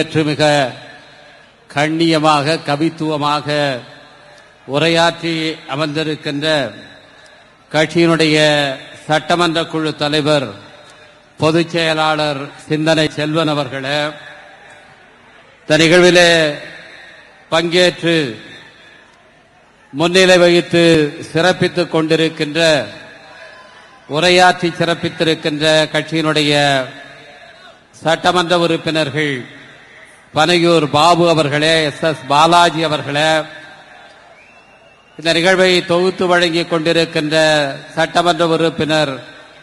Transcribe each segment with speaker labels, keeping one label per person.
Speaker 1: நேற்று மிக கண்ணியமாக கவித்துவமாக உரையாற்றி அமர்ந்திருக்கின்ற கட்சியினுடைய சட்டமன்ற குழு தலைவர் பொதுச் செயலாளர் சிந்தனை செல்வன் அவர்களே இந்த நிகழ்விலே பங்கேற்று முன்னிலை வகித்து சிறப்பித்துக் கொண்டிருக்கின்ற உரையாற்றி சிறப்பித்திருக்கின்ற கட்சியினுடைய சட்டமன்ற உறுப்பினர்கள் பனையூர் பாபு அவர்களே எஸ் எஸ் பாலாஜி அவர்களே இந்த நிகழ்வை தொகுத்து வழங்கிக் கொண்டிருக்கின்ற சட்டமன்ற உறுப்பினர்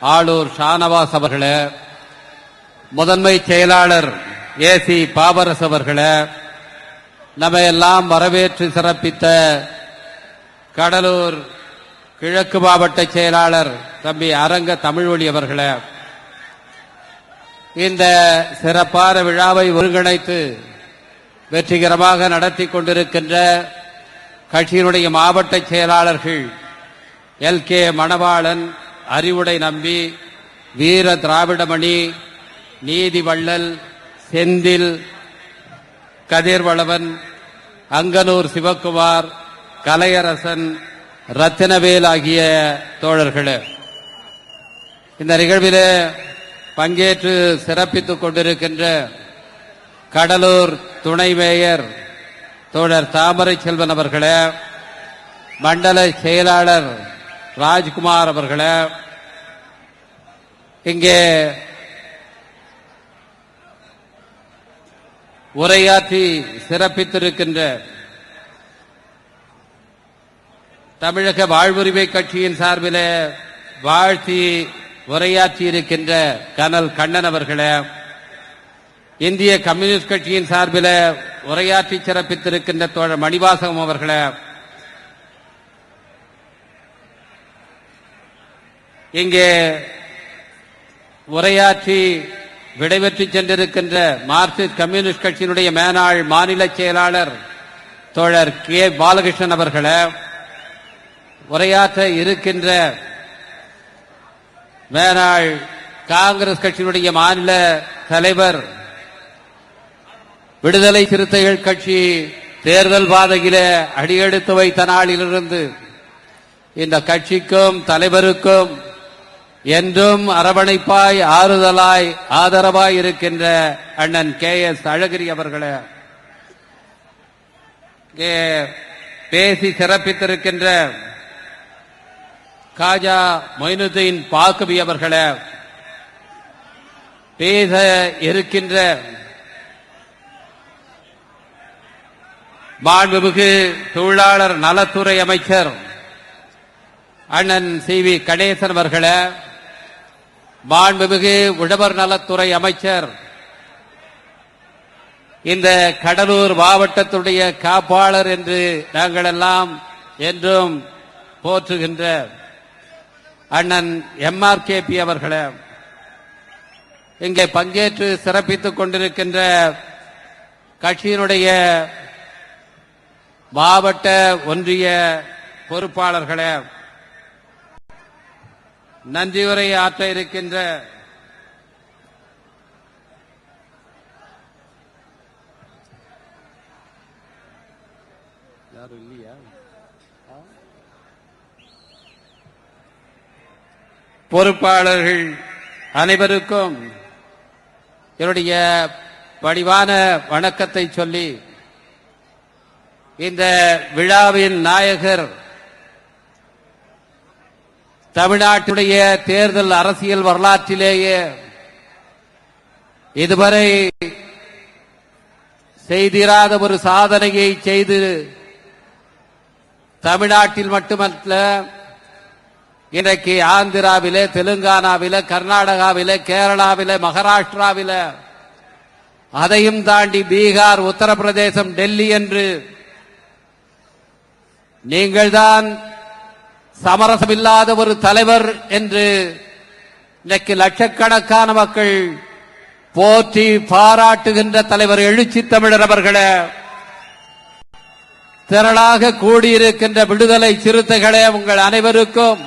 Speaker 1: ஆளூர் ஷானவாஸ் அவர்களே முதன்மை செயலாளர் ஏ சி பாபரஸ் அவர்களே நம்ம எல்லாம் வரவேற்று சிறப்பித்த கடலூர் கிழக்கு மாவட்ட செயலாளர் தம்பி அரங்க தமிழ்வழி அவர்களே இந்த சிறப்பான விழாவை ஒருங்கிணைத்து வெற்றிகரமாக நடத்தி கொண்டிருக்கின்ற கட்சியினுடைய மாவட்ட செயலாளர்கள் எல். கே. மணவாளன் அறிவுடை நம்பி வீர திராவிடமணி நீதிவள்ளல் செந்தில் கதிர்வளவன் அங்கனூர் சிவக்குமார் கலையரசன் ரத்தினவேல் ஆகிய தோழர்களே. இந்த நிகழ்விலே பங்கேற்று சிறப்பித்துக் கொண்டிருக்கின்ற கடலூர் துணை மேயர் தோழர் தாமரை செல்வன் அவர்களே மண்டல செயலாளர் ராஜ்குமார் அவர்களே இங்கே உரையாற்றி சிறப்பித்திருக்கின்ற தமிழக வாழ்வுரிமை கட்சியின் சார்பிலே வாழ்த்தி உரையாற்றி இருக்கின்ற கனல் கண்ணன் அவர்களே இந்திய கம்யூனிஸ்ட் கட்சியின் சார்பில் உரையாற்றி சிறப்பித்திருக்கின்ற தோழர் மணிவாசகம் அவர்களே இங்கே உரையாற்றி விடைபெற்று சென்றிருக்கின்ற மார்க்சிஸ்ட் கம்யூனிஸ்ட் கட்சியினுடைய மேனாள் மாநில செயலாளர் தோழர் கே. பாலகிருஷ்ணன் அவர்களே உரையாற்ற இருக்கின்ற மேனாள் காங்கிரஸ் கட்சியினுடைய மாநில தலைவர். விடுதலை சிறுத்தைகள் கட்சி தேர்தல் பாதையில அடியெடுத்து வைத்த நாளிலிருந்து இந்த கட்சிக்கும் தலைவருக்கும் என்றும் அரவணைப்பாய் ஆறுதலாய் ஆதரவாய் இருக்கின்ற அண்ணன் கே எஸ் அழகிரி அவர்களே பேசி சிறப்பித்திருக்கின்ற காஜா மொயினுதீன் பாக்குபி அவர்களே பேச இருக்கின்ற மாண்புமிகு தொழிலாளர் நலத்துறை அமைச்சர் அண்ணன் சி வி கணேசன் அவர்களே மாண்புமிகு உழவர் நலத்துறை அமைச்சர் இந்த கடலூர் மாவட்டத்துடைய காப்பாளர் என்று நாங்கள் எல்லாம் என்றும் போற்றுகின்ற அண்ணன் எம் ஆர் கே பி அவர்களே இங்கே பங்கேற்று சிறப்பித்துக் கொண்டிருக்கின்ற கட்சியினுடைய மாவட்ட ஒன்றிய பொறுப்பாளர்களே நன்றியுரை ஆற்ற இருக்கின்ற யாரும் இல்லையா? பொறுப்பாளர்கள் அனைவருக்கும் என்னுடைய பணிவான வணக்கத்தை சொல்லி இந்த விழாவின் நாயகர் தமிழ்நாட்டுடைய தேர்தல் அரசியல் வரலாற்றிலேயே இதுவரை செய்திராத ஒரு சாதனையை செய்து தமிழ்நாட்டில் மட்டுமல்ல இன்றைக்கு ஆந்திராவிலே தெலுங்கானாவிலே கர்நாடகாவிலே கேரளாவிலே மகாராஷ்டிராவிலே அதையும் தாண்டி பீகார் உத்தரப்பிரதேசம் டெல்லி என்று நீங்கள்தான் சமரசமில்லாத ஒரு தலைவர் என்று இன்றைக்கு லட்சக்கணக்கான மக்கள் போற்றி பாராட்டுகின்ற தலைவர் எழுச்சி தமிழர் அவர்களே திரளாக கூடியிருக்கின்ற விடுதலை சிறுத்தைகளே உங்கள் அனைவருக்கும்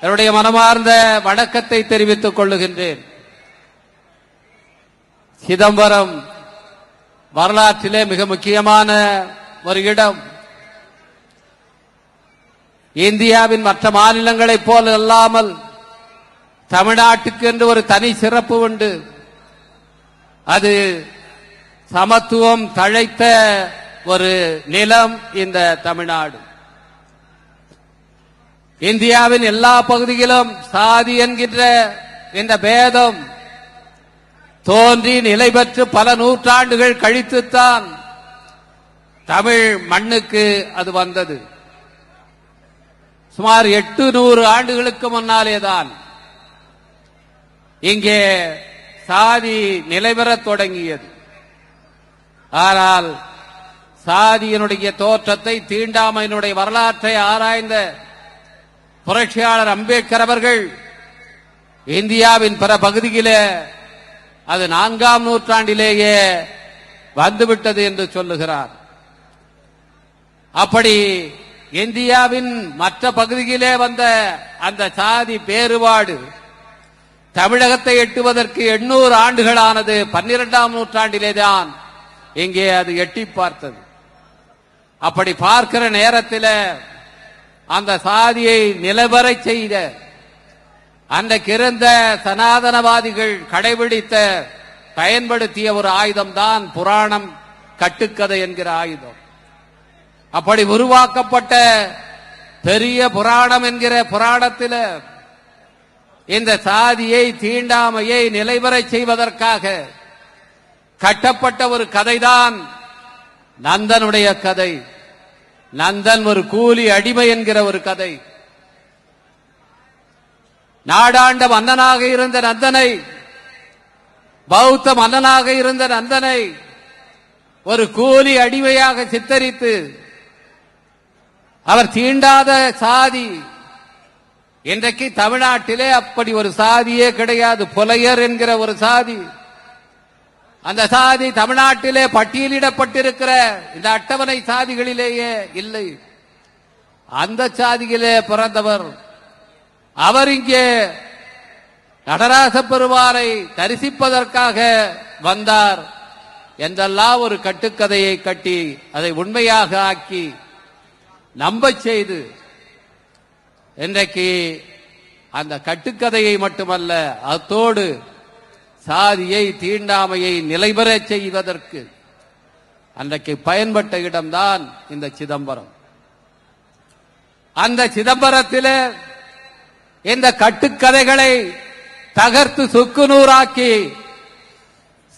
Speaker 1: என்னுடைய மனமார்ந்த வணக்கத்தை தெரிவித்துக் கொள்ளுகின்றேன். சிதம்பரம் வரலாற்றிலே மிக முக்கியமான ஒரு இடம். இந்தியாவின் மற்ற மாநிலங்களைப் போல அல்லாமல் தமிழ்நாட்டுக்கு என்று ஒரு தனி சிறப்பு உண்டு. அது சமத்துவம் தழைத்த ஒரு நிலம் இந்த தமிழ்நாடு. இந்தியாவின் எல்லா பகுதியிலும் சாதி என்கின்ற இந்த பேதம் தோன்றி நிலை பெற்று பல நூற்றாண்டுகள் கழித்துத்தான் தமிழ் மண்ணுக்கு அது வந்தது. சுமார் எட்டு நூறு ஆண்டுகளுக்கு முன்னாலேதான் இங்கே சாதி நிலைபெறத் தொடங்கியது. ஆனால் சாதியினுடைய தோற்றத்தை தீண்டாமையினுடைய வரலாற்றை ஆராய்ந்த புரட்சியாளர் அம்பேத்கர் அவர்கள் இந்தியாவின் பிற பகுதியிலே அது நான்காம் நூற்றாண்டிலேயே வந்துவிட்டது என்று சொல்லுகிறார். அப்படி இந்தியாவின் மற்ற பகுதியிலே வந்த அந்த சாதி பேறுபாடு தமிழகத்தை எட்டுவதற்கு எண்ணூறு ஆண்டுகளானது பன்னிரெண்டாம் நூற்றாண்டிலேதான் இங்கே அது எட்டி பார்த்தது. அப்படி பார்க்கிற நேரத்தில் அந்த சாதியை நிலவரை செய்த அன்றைக்கு இருந்த சனாதனவாதிகள் கடைபிடித்த பயன்படுத்திய ஒரு ஆயுதம்தான் புராணம் கட்டுக்கதை என்கிற ஆயுதம். அப்படி உருவாக்கப்பட்ட பெரிய புராணம் என்கிற புராணத்தில் இந்த சாதியை தீண்டாமையை நிலைவரச் செய்வதற்காக கட்டப்பட்ட ஒரு கதைதான் நந்தனுடைய கதை. நந்தன் ஒரு கூலி அடிமை என்கிற ஒரு கதை. நாடாண்ட மன்னனாக இருந்த நந்தனை பௌத்த மன்னனாக இருந்த நந்தனை ஒரு கூலி அடிமையாக சித்தரித்து அவர் தீண்டாத சாதி இன்றைக்கு தமிழ்நாட்டிலே அப்படி ஒரு சாதியே கிடையாது. புலையர் என்கிற ஒரு சாதி. அந்த சாதி தமிழ்நாட்டிலே பட்டியலிடப்பட்டிருக்கிற இந்த அட்டவணை சாதிகளிலேயே இல்லை. அந்த சாதியிலே பிறந்தவர் அவர் இங்கே நடராச பெருவாரை தரிசிப்பதற்காக வந்தார் என்றெல்லாம் ஒரு கட்டுக்கதையை கட்டி அதை உண்மையாக ஆக்கி நம்பச் செய்து இன்றைக்கு அந்த கட்டுக்கதையை மட்டுமல்ல அத்தோடு சாதியை தீண்டாமையை நிலைபெறச் செய்வதற்கு அன்றைக்கு பயன்பட்ட இடம்தான் இந்த சிதம்பரம். அந்த சிதம்பரத்தில் இந்த கட்டுக்கதைகளை தகர்த்து சுக்குநூறாக்கி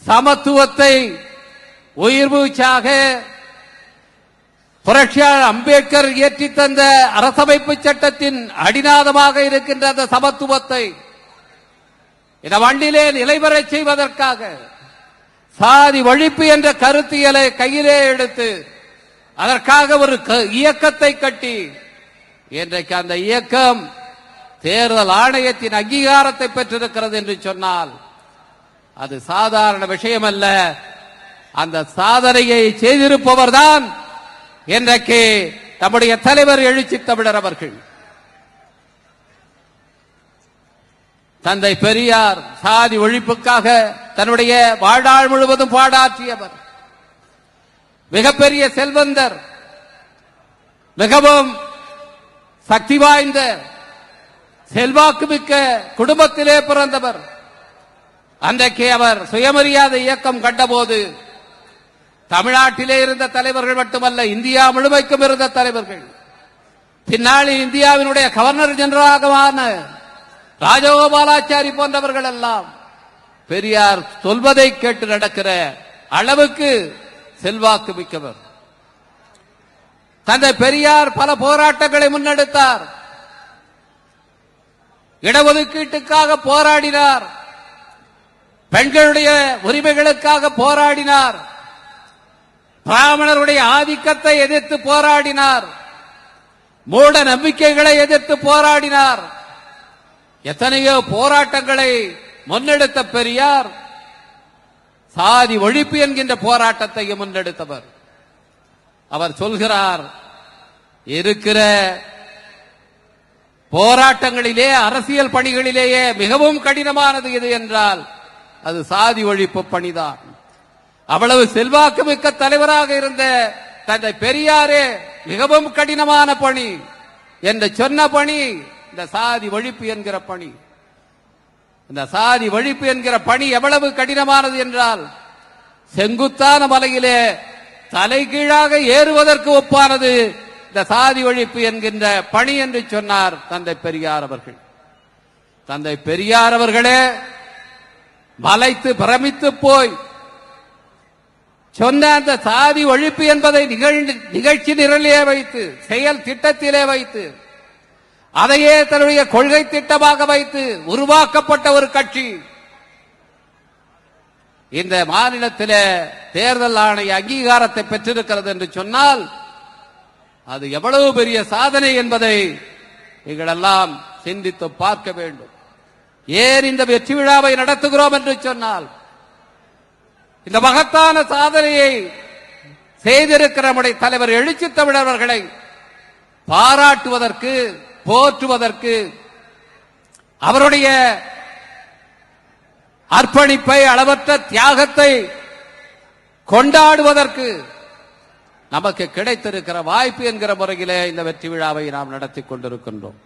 Speaker 1: சமத்துவத்தை உயிர் மூச்சாக புரட்சியாளர் அம்பேத்கர் இயற்றி தந்த அரசமைப்பு சட்டத்தின் அடிநாதமாக இருக்கின்ற அந்த சமத்துவத்தை இந்த மண்ணிலே நிலைபெறச் செய்வதற்காக சாதி ஒழிப்பு என்ற கருத்தியலை கையிலே எடுத்து அதற்காக ஒரு க- இயக்கத்தை கட்டி இன்றைக்கு அந்த இயக்கம் தேர்தல் ஆணையத்தின் அங்கீகாரத்தை பெற்றிருக்கிறது என்று சொன்னால் அது சாதாரண விஷயம் அல்ல அந்த சாதனையை செய்திருப்பவர்தான் இன்றைக்கு நம்முடைய தலைவர் எழுச்சி தமிழர் அவர்கள். தந்தை பெரியார் சாதி ஒழிப்புக்காக தன்னுடைய வாழ்நாள் முழுவதும் பாடாற்றியவர். மிகப்பெரிய செல்வந்தர். மிகவும் சக்தி வாய்ந்த செல்வாக்கு மிக்க குடும்பத்திலே பிறந்தவர். அன்றைக்கு அவர் சுயமரியாதை இயக்கம் கண்டபோது தமிழ்நாட்டிலே இருந்த தலைவர்கள் மட்டுமல்ல இந்தியா முழுமைக்கும் இருந்த தலைவர்கள். பின்னாளில் இந்தியாவினுடைய கவர்னர் ஜெனரலாகவான ராஜகோபாலாச்சாரி போன்றவர்கள் எல்லாம் பெரியார் சொல்வதை கேட்டு நடக்கிற அளவுக்கு செல்வாக்கு மிக்கவர். தந்தை பெரியார் பல போராட்டங்களை முன்னெடுத்தார். இடஒதுக்கீட்டுக்காக போராடினார். பெண்களுடைய உரிமைகளுக்காக போராடினார். பிராமணருடைய ஆதிக்கத்தை எதிர்த்து போராடினார். மூட நம்பிக்கைகளை எதிர்த்து போராடினார். எத்தனையோ போராட்டங்களை முன்னெடுத்த பெரியார் சாதி ஒழிப்பு என்கின்ற போராட்டத்தை முன்னெடுத்தவர். அவர் சொல்கிறார் இருக்கிற போராட்டங்களிலே அரசியல் பணிகளிலேயே மிகவும் கடினமானது எது என்றால் அது சாதி ஒழிப்பு பணிதான். அவ்வளவு செல்வாக்கு மிக்க தலைவராக இருந்த தந்தை பெரியாரே மிகவும் கடினமான பணி. என்று சொன்ன பணி இந்த சாதி ஒழிப்பு என்கிற பணி. இந்த சாதி ஒழிப்பு என்கிற பணி எவ்வளவு கடினமானது என்றால் செங்குத்தான மலையிலே தலைகீழாக ஏறுவதற்கு ஒப்பானது இந்த சாதி ஒழிப்பு என்கின்ற பணி என்று சொன்னார் தந்தை பெரியார் அவர்கள். தந்தை பெரியார் அவர்களே மலைத்து பிரமித்து போய் சொன்ன அந்த சாதி ஒழிப்பு என்பதை நிகழ்ந்து நிகழ்ச்சி நிரலிலே வைத்து செயல் திட்டத்திலே வைத்து அதையே தன்னுடைய கொள்கை திட்டமாக வைத்து உருவாக்கப்பட்ட ஒரு கட்சி. இந்த மாநிலத்தில் தேர்தல் ஆணைய அங்கீகாரத்தை பெற்றிருக்கிறது என்று சொன்னால் அது எவ்வளவு பெரிய சாதனை என்பதை நீங்களெல்லாம் சிந்தித்து பார்க்க வேண்டும். ஏன் இந்த வெற்றி விழாவை நடத்துகிறோம் என்று சொன்னால் இந்த மகத்தான சாதனையை செய்திருக்கிற நம்முடைய தலைவர் எழுச்சி தமிழர்களை பாராட்டுவதற்கு போற்றுவதற்கு அவருடைய அர்ப்பணிப்பை அளவற்ற தியாகத்தை கொண்டாடுவதற்கு நமக்கு கிடைத்திருக்கிற வாய்ப்பு என்கிற முறையிலே இந்த வெற்றி விழாவை நாம் நடத்தி கொண்டிருக்கின்றோம்.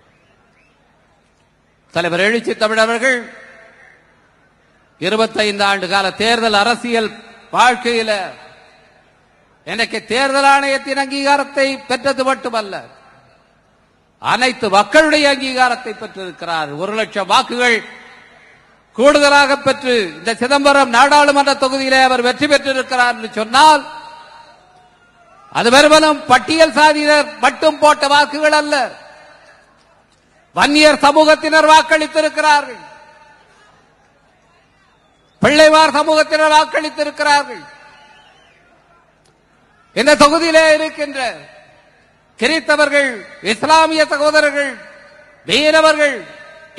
Speaker 1: தலைவர் எழுச்சி தமிழர்கள் இருபத்தைந்து ஆண்டு கால தேர்தல் அரசியல் வாழ்க்கையில எனக்கு தேர்தல் ஆணையத்தின் அங்கீகாரத்தை பெற்றது மட்டுமல்ல அனைத்து மக்களுடைய அங்கீகாரத்தை பெற்றிருக்கிறார். ஒரு லட்சம் வாக்குகள் கூடுதலாக பெற்று இந்த சிதம்பரம் நாடாளுமன்ற தொகுதியிலே அவர் வெற்றி பெற்றிருக்கிறார் என்று சொன்னால் அது வெறுமனும் பட்டியல் சாதியினர் மட்டும் போட்ட வாக்குகள் அல்ல. வன்னியர் சமூகத்தினர் வாக்களித்திருக்கிறார்கள். பிள்ளைவார் சமூகத்தினர் வாக்களித்திருக்கிறார்கள். இந்த தொகுதியிலே இருக்கின்ற கிறித்தவர்கள் இஸ்லாமிய சகோதரர்கள் மீனவர்கள்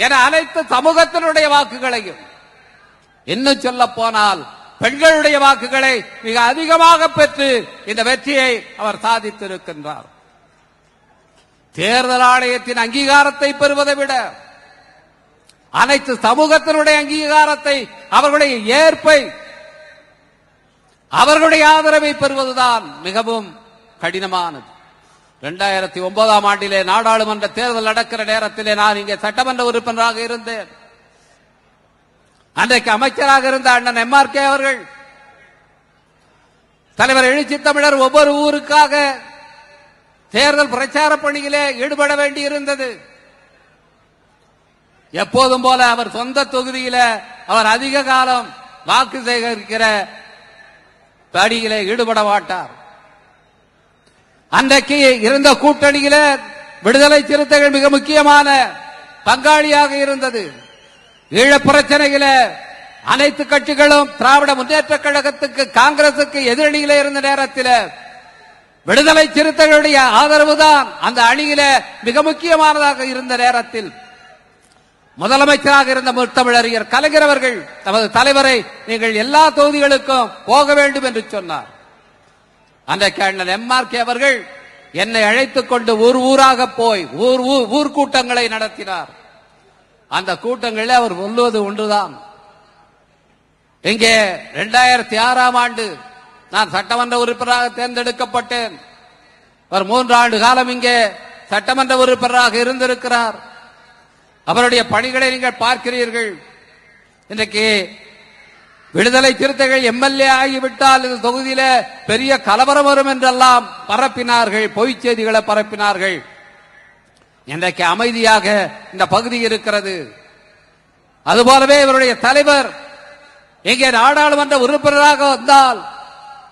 Speaker 1: என அனைத்து சமூகத்தினுடைய வாக்குகளையும். இன்னும் சொல்ல போனால் பெண்களுடைய வாக்குகளை மிக அதிகமாக பெற்று இந்த வெற்றியை அவர் சாதித்திருக்கின்றார். தேர்தல் ஆணையத்தின் அங்கீகாரத்தை பெறுவதை விட அனைத்து சமூகத்தினுடைய அங்கீகாரத்தை அவர்களுடைய ஏற்பை அவர்களுடைய ஆதரவை பெறுவதுதான் மிகவும் கடினமானது. இரண்டாயிரத்தி ஒன்பதாம் ஆண்டிலே நாடாளுமன்ற தேர்தல் நடக்கிற நேரத்திலே நான் இங்கே சட்டமன்ற உறுப்பினராக இருந்தேன். அன்றைக்கு அமைச்சராக இருந்த அண்ணன் எம்ஆர்கே அவர்கள் தலைவர் எழுச்சி தமிழர் ஒவ்வொரு ஊருக்காக தேர்தல் பிரச்சார பணியிலே ஈடுபட வேண்டியிருந்தது. எப்போதும் போல அவர் சொந்த தொகுதியில அவர் அதிக காலம் வாக்கு சேகரிக்கிற பணியிலே ஈடுபட மாட்டார். அன்றைக்கு இருந்த கூட்டணியில விடுதலை சிறுத்தைகள் மிக முக்கியமான பங்காளியாக இருந்தது. ஈழ பிரச்சனையில அனைத்து கட்சிகளும் திராவிட முன்னேற்ற கழகத்துக்கு காங்கிரசுக்கு எதிரணியில இருந்த நேரத்தில் விடுதலை சிறுத்தைகளுடைய ஆதரவு தான் அந்த அணியில மிக முக்கியமானதாக இருந்த நேரத்தில் முதலமைச்சராக இருந்த முத்தமிழறிஞர் கலைஞர் அவர்கள் தமது தலைவரை நீங்கள் எல்லா தொகுதிகளுக்கும் போக வேண்டும் என்று சொன்னார். அந்த கேர்னல் எம் ஆர் கே அவர்கள் என்னை அழைத்துக் கொண்டு ஊர் ஊராக போய் ஊர் ஊர் ஊர் கூட்டங்களை நடத்தினார். அந்த கூட்டங்களில் அவர் சொல்லுவது ஒன்றுதான். இங்கே இரண்டாயிரத்தி ஆறாம் ஆண்டு நான் சட்டமன்ற உறுப்பினராக தேர்ந்தெடுக்கப்பட்டேன். அவர் மூன்று ஆண்டு காலம் இங்கே சட்டமன்ற உறுப்பினராக இருந்திருக்கிறார். அவருடைய பணிகளை நீங்கள் பார்க்கிறீர்கள். இன்றைக்கு விடுதலை சிறுத்தைகள் எம்எல்ஏ ஆகிவிட்டால் இந்த தொகுதியில பெரிய கலவரம் வரும் என்றெல்லாம் பரப்பினார்கள் பொய்ச் செய்திகளை பரப்பினார்கள். இன்றைக்கு அமைதியாக இந்த பகுதி இருக்கிறது. அதுபோலவே இவருடைய தலைவர் இங்கே நாடாளுமன்ற உறுப்பினராக வந்தால்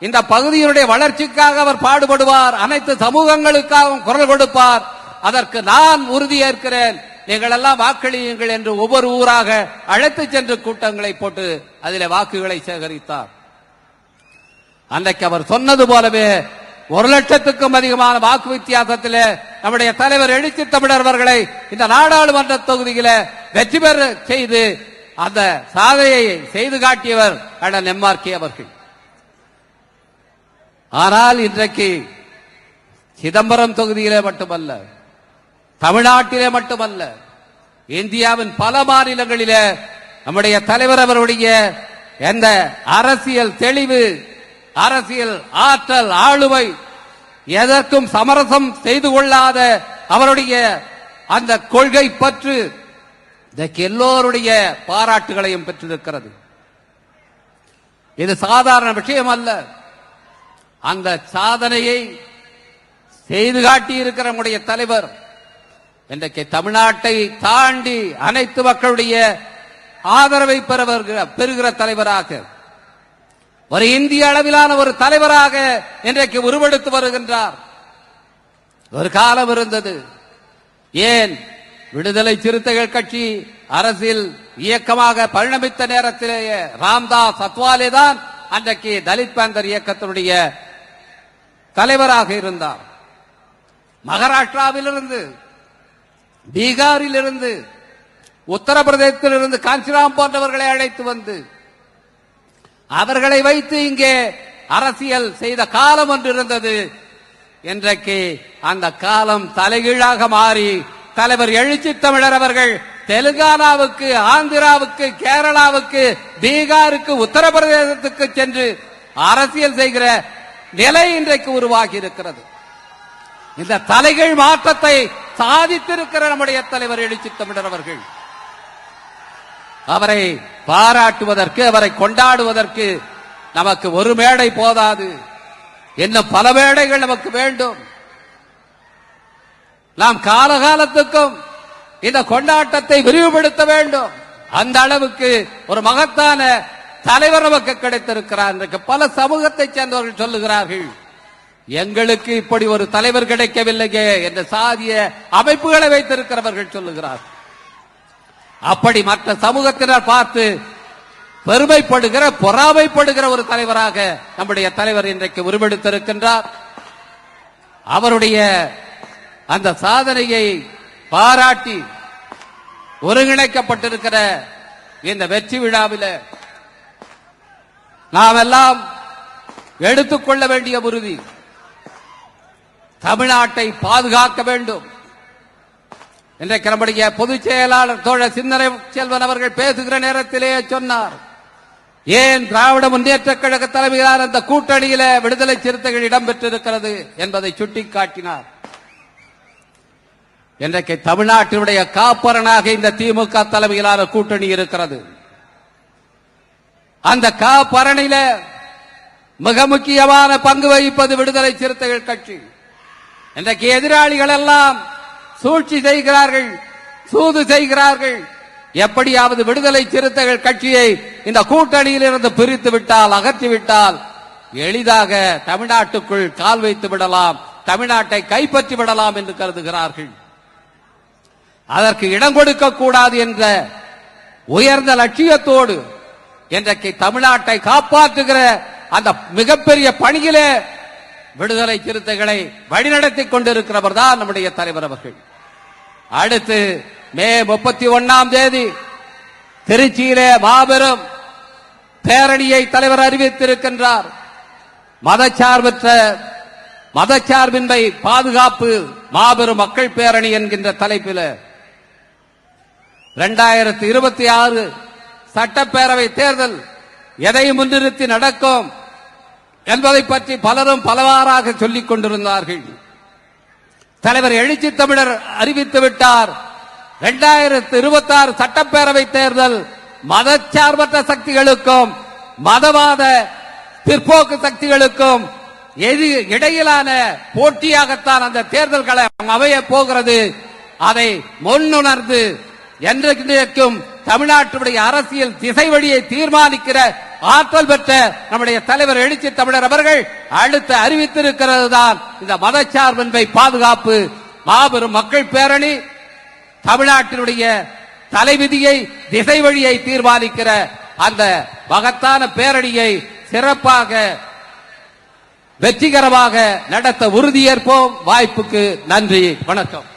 Speaker 1: இந்த பகுதியினுடைய வளர்ச்சிக்காக அவர் பாடுபடுவார் அனைத்து சமூகங்களுக்காகவும் குரல் கொடுப்பார். அதற்கு நான் உறுதியேற்கிறேன். நீங்கள் எல்லாம் வாக்களியுங்கள் என்று ஒவ்வொரு ஊராக அழைத்து சென்று கூட்டங்களை போட்டு அதில வாக்குகளை சேகரித்தார். அன்றைக்கு அவர் சொன்னது போலவே ஒரு லட்சத்துக்கும் அதிகமான வாக்கு வித்தியாசத்திலே நம்முடைய தலைவர் எழுச்சி தமிழர் அவர்களை இந்த நாடாளுமன்ற தொகுதியில வெற்றி பெற செய்து அந்த சாதனையை செய்து காட்டியவர் அண்ணன் எம்ஆர்கே அவர்கள். ஆனால் இன்றைக்கு சிதம்பரம் தொகுதியிலே மட்டுமல்ல தமிழ்நாட்டிலே மட்டுமல்ல இந்தியாவின் பல மாநிலங்களில நம்முடைய தலைவர் அவருடைய எந்த அரசியல் தெளிவு அரசியல் ஆற்றல் ஆளுமை எதற்கும் சமரசம் செய்து கொள்ளாத அவருடைய அந்த கொள்கை பற்று இதற்கு எல்லோருடைய பாராட்டுகளையும் பெற்றிருக்கிறது. இது சாதாரண விஷயம் அல்ல. அந்த சாதனையை செய்து காட்டியிருக்கிற நம்முடைய தலைவர் இன்றைக்கு தமிழ்நாட்டை தாண்டி அனைத்து மக்களுடைய ஆதரவை பெற பெறுகிற தலைவராக ஒரு இந்திய அளவிலான ஒரு தலைவராக இன்றைக்கு உருவெடுத்து வருகின்றார். ஒரு காலம் இருந்தது. ஏன்? விடுதலை சிறுத்தைகள் கட்சி அரசியல் இயக்கமாக பரிணமித்த நேரத்திலேயே ராம்தாஸ் அத்வாலே தான் அன்றைக்கு தலித் பேந்தர் இயக்கத்தினுடைய தலைவராக இருந்தார். மகாராஷ்டிராவிலிருந்து பீகாரிலிருந்து உத்தரப்பிரதேசத்திலிருந்து காஞ்சிராம் போன்றவர்களை அழைத்து வந்து அவர்களை வைத்து இங்கே அரசியல் செய்த காலம் ஒன்று இருந்தது இன்றைக்கு அந்த காலம் தலைகீழாக மாறி தலைவர் எழுச்சி தமிழர் அவர்கள் தெலுங்கானாவுக்கு ஆந்திராவுக்கு கேரளாவுக்கு பீகாருக்கு உத்தரப்பிரதேசத்துக்கு சென்று அரசியல் செய்கிற நிலை இன்றைக்கு உருவாகி இருக்கிறது. இந்த தலைகீழ் மாற்றத்தை சாதித்திருக்கிற நம்முடைய தலைவர் எழுச்சி தமிழர் அவர்கள். அவரை பாராட்டுவதற்கு அவரை கொண்டாடுவதற்கு நமக்கு ஒரு மேடை போதாது. இன்னும் பல மேடைகள் நமக்கு வேண்டும். நாம் காலகாலத்துக்கும் இந்த கொண்டாட்டத்தை விரிவுபடுத்த வேண்டும். அந்த அளவுக்கு ஒரு மகத்தான தலைவர் நமக்கு கிடைத்திருக்கிறார். இன்றைக்கு பல சமூகத்தை சேர்ந்தவர்கள் சொல்லுகிறார்கள். எங்களுக்கு இப்படி ஒரு தலைவர் கிடைக்கவில்லையே என்ற சாதிய அமைப்புகளை வைத்திருக்கிறவர்கள் சொல்லுகிறார். அப்படி மற்ற சமூகத்தினர் பார்த்து பெருமைப்படுகிற பொறாமைப்படுகிற ஒரு தலைவராக நம்முடைய தலைவர் இன்றைக்கு உருவெடுத்திருக்கின்றார். அவருடைய அந்த சாதனையை பாராட்டி ஒருங்கிணைக்கப்பட்டிருக்கிற இந்த வெற்றி விழாவில் நாம் எல்லாம் எடுத்துக்கொள்ள வேண்டிய உறுதி. தமிழ்நாட்டை பாதுகாக்க வேண்டும். இன்றைக்கு நம்முடைய பொதுச் செயலாளர் தோழர் சிந்தனை செல்வன் அவர்கள் பேசுகிற நேரத்திலேயே சொன்னார் ஏன் திராவிட முன்னேற்ற கழக தலைமையிலான அந்த கூட்டணியில விடுதலை சிறுத்தைகள் இடம்பெற்றிருக்கிறது என்பதை சுட்டிக்காட்டினார். இன்றைக்கு தமிழ்நாட்டினுடைய காப்பரனாக இந்த திமுக தலைமையிலான கூட்டணி இருக்கிறது. அந்த காப்பரணில மிக முக்கியமான பங்கு வகிப்பது விடுதலை சிறுத்தைகள் கட்சி. இன்றைக்கு எதிராளிகள் எல்லாம் சூழ்ச்சி செய்கிறார்கள் சூது செய்கிறார்கள். எப்படியாவது விடுதலை சிறுத்தைகள் கட்சியை இந்த கூட்டணியில் இருந்து பிரித்து விட்டால் அகற்றி விட்டால் எளிதாக தமிழ்நாட்டுக்குள் கால் வைத்து விடலாம் தமிழ்நாட்டை கைப்பற்றி விடலாம் என்று கருதுகிறார்கள். அதற்கு இடம் கொடுக்க கூடாது என்ற உயர்ந்த லட்சியத்தோடு இன்றைக்கு தமிழ்நாட்டை காப்பாற்றுகிற அந்த மிகப்பெரிய பணியிலே விடுதலை சிறுத்தைகளை வழிநடத்திக் கொண்டிருக்கிறவர் தான் நம்முடைய தலைவர் அவர்கள். அடுத்து மே முப்பத்தி ஒன்னாம் தேதி திருச்சியிலே மாபெரும் பேரணியை தலைவர் அறிவித்திருக்கின்றார். மதச்சார்பற்ற மதச்சார்பின்மை பாதுகாப்பு மாபெரும் மக்கள் பேரணி என்கின்ற தலைப்பில் இரண்டாயிரத்தி இருபத்தி ஆறு சட்டப்பேரவை தேர்தல் எதை முன்னிறுத்தி நடக்கும்? என்பதை பற்றி பலரும் பலவாறாக சொல்லிக் கொண்டிருந்தார்கள். தலைவர் எழுச்சி தமிழர் அறிவித்து விட்டார். இரண்டாயிரத்தி இருபத்தி ஆறு சட்டப்பேரவை தேர்தல் மதச்சார்பற்ற சக்திகளுக்கும் மதவாத பிற்போக்கு சக்திகளுக்கும் எது இடையிலான போட்டியாகத்தான் அந்த தேர்தல்களை அமைய போகிறது. அதை முன்னுணர்ந்து என்றைக்கும் தமிழ்நாட்டுடைய அரசியல் திசை வழியை தீர்மானிக்கிற ஆற்றல் பெற்ற நம்முடைய தலைவர் எழுச்சி தமிழர் அவர்கள் அடுத்து அறிவித்திருக்கிறது தான் இந்த மதச்சார்பின்மை பாதுகாப்பு. மாபெரும் மக்கள் பேரணி தமிழ்நாட்டினுடைய தலைவிதியை திசை வழியை தீர்மானிக்கிற அந்த மகத்தான பேரணியை சிறப்பாக வெற்றிகரமாக நடத்த உறுதியேற்போம். வாய்ப்புக்கு நன்றி வணக்கம்.